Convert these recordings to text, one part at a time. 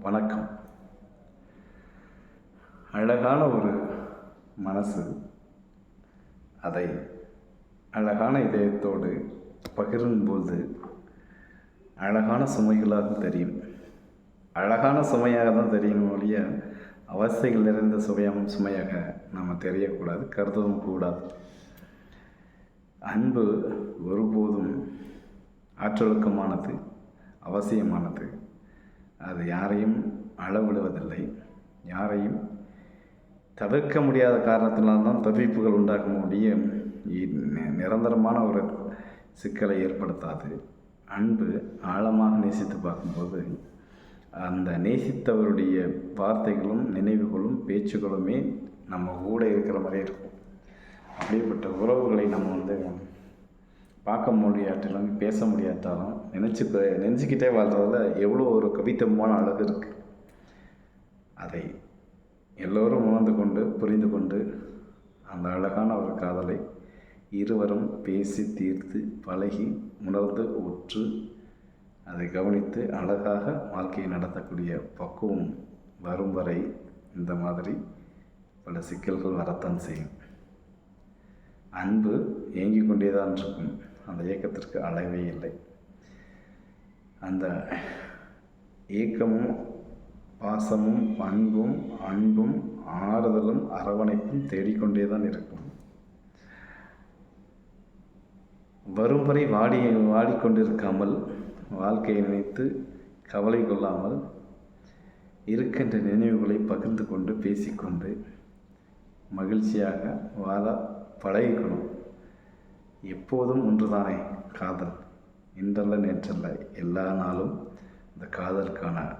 வணக்கம். அழகான ஒரு மனசு. அதை அழகான இதயத்தோடு பகிரும்போது அழகான சுமைகளாக தெரியும். அழகான சுமையாக தான் தெரியும் ஒழிய அவஸ்தைகள் நிறைந்த சுவையாகவும் சுமையாக நாம் தெரியக்கூடாது கருதவும் கூடாது. அன்பு ஒருபோதும் ஆற்றொழுக்கமானது அவசியமானது. அது யாரையும் அளவிடுவதில்லை. யாரையும் தவிர்க்க முடியாத காரணத்தினால்தான் தவிப்புகள் உண்டாகும் ஒழிய நிரந்தரமான ஒரு சிக்கலை ஏற்படுத்தாது. அன்பு ஆழமாக நேசித்து பார்க்கும்போது அந்த நேசித்தவருடைய வார்த்தைகளும் நினைவுகளும் பேச்சுகளுமே நம்ம கூட இருக்கிற மாதிரி இருக்கும். அப்படிப்பட்ட உறவுகளை நம்ம வந்து பார்க்க முடியாட்டாலும் பேச முடியாட்டாலும் நினச்சி நினச்சிக்கிட்டே வாழ்றதில் எவ்வளோ ஒரு கவித்தமான அழகு இருக்குது அதை எல்லோரும் உணர்ந்து கொண்டு புரிந்து கொண்டு அந்த அழகான ஒரு காதலை இருவரும் பேசி தீர்த்து பழகி உணர்ந்து உற்று அதை கவனித்து அழகாக வாழ்க்கையை நடத்தக்கூடிய பக்குவம் வரும் வரை இந்த மாதிரி பல சிக்கல்கள் வரத்தான் செய்யும். அன்பு ஏங்கிக் கொண்டே தான் இருக்கும். அந்த ஏக்கத்திற்கு அளவே இல்லை. அந்த ஏக்கமும் பாசமும் அன்பும் அன்பும் ஆறுதலும் அரவணைப்பும் தேடிக்கொண்டே தான் இருக்கும். வரும் வரை வாடி வாடிக்கொண்டிருக்காமல் வாழ்க்கையை நினைத்து கவலை கொள்ளாமல் இருக்கின்ற நினைவுகளை பகிர்ந்து கொண்டு பேசிக்கொண்டு மகிழ்ச்சியாக வாழ பழகிக்கணும். எப்போதும் ஒன்றுதானே காதல்? இன்றல்ல நேற்றல்ல. எல்லா நாளும் இந்த காதலுக்கான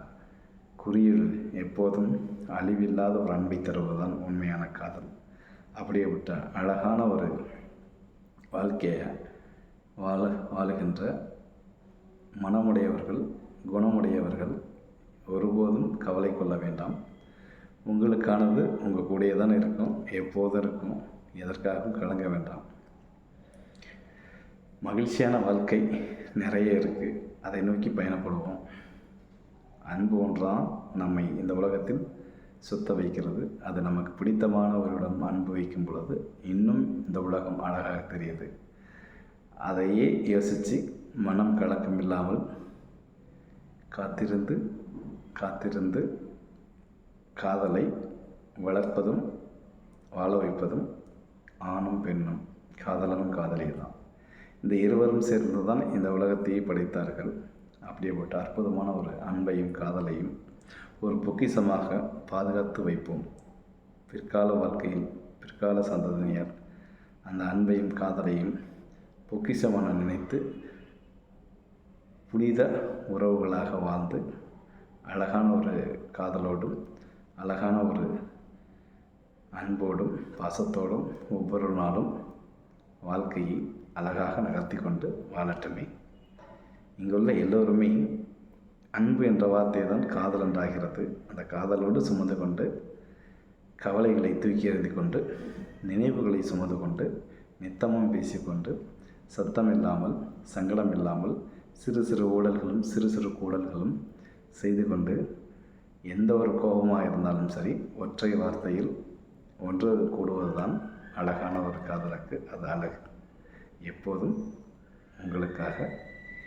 குறியீடு எப்போதும் அழிவில்லாத ஒரு அன்பை தருவதுதான் உண்மையான காதல். அப்படியே விட்ட அழகான ஒரு வாழ்க்கையை வாழ வாழுகின்ற மனமுடையவர்கள் குணமுடையவர்கள் ஒருபோதும் கவலை கொள்ள வேண்டாம். உங்களுக்கானது உங்கள் கூடயே தான் இருக்கும். எப்போதும் இருக்கும். எதற்காகவும் கலங்க வேண்டாம். மகிழ்ச்சியான வாழ்க்கை நிறைய இருக்குது அதை நோக்கி பயணப்படுவோம். அன்பு ஒன்றான் நம்மை இந்த உலகத்தில் சுத்த வைக்கிறது. அது நமக்கு பிடித்தமானவரிடம் அன்பு வைக்கும் பொழுது இன்னும் இந்த உலகம் அழகாக தெரியுது. அதையே யோசித்து மனம் கலக்கம் இல்லாமல் காத்திருந்து காத்திருந்து காதலை வளர்ப்பதும் வாழ வைப்பதும் ஆணும் பெண்ணும். காதலனும் காதலி தான் இந்த இருவரும் சேர்ந்து தான் இந்த உலகத்தையே படைத்தார்கள். அப்படியேப்பட்ட அற்புதமான ஒரு அன்பையும் காதலையும் ஒரு பொக்கிஷமாக பாதுகாத்து வைப்போம். பிற்கால வாழ்க்கையில் பிற்கால சந்ததியினர் அந்த அன்பையும் காதலையும் பொக்கிசமான நினைத்து புனித உறவுகளாக வாழ்ந்து அழகான ஒரு காதலோடும் அழகான ஒரு அன்போடும் பாசத்தோடும் ஒவ்வொரு நாளும் வாழ்க்கையை அழகாக நகர்த்தி கொண்டு வாழட்டுமே. இங்குள்ள எல்லோருமே அன்பு என்ற வார்த்தை தான் காதல் என்றாகிறது. அந்த காதலோடு சுமந்து கொண்டு கவலைகளை தூக்கி எழுதி கொண்டு நினைவுகளை சுமந்து கொண்டு நித்தமும் பேசிக்கொண்டு சத்தம் இல்லாமல் சங்கடம் இல்லாமல் சிறு சிறு ஊழல்களும் சிறு சிறு கூடல்களும் செய்து கொண்டு எந்த ஒரு கோபமாக இருந்தாலும் சரி ஒற்றை வார்த்தையில் ஒன்று கூடுவதுதான் அழகான ஒரு காதலுக்கு அது அழகு. எப்போதும் உங்களுக்காக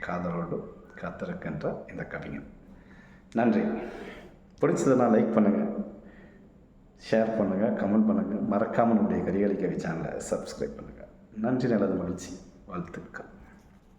காதலோடு காத்திருக்கின்ற இந்த கவிஞன். நன்றி. பிடிச்சதுன்னா லைக் பண்ணுங்கள் ஷேர் பண்ணுங்கள் கமெண்ட் பண்ணுங்கள் மறக்காமல் நம்முடைய கரிகாலி கவி சேனலை சப்ஸ்கிரைப் பண்ணுங்கள் நன்றி நல்லது மகிழ்ச்சி. வாழ்த்துக்கள்.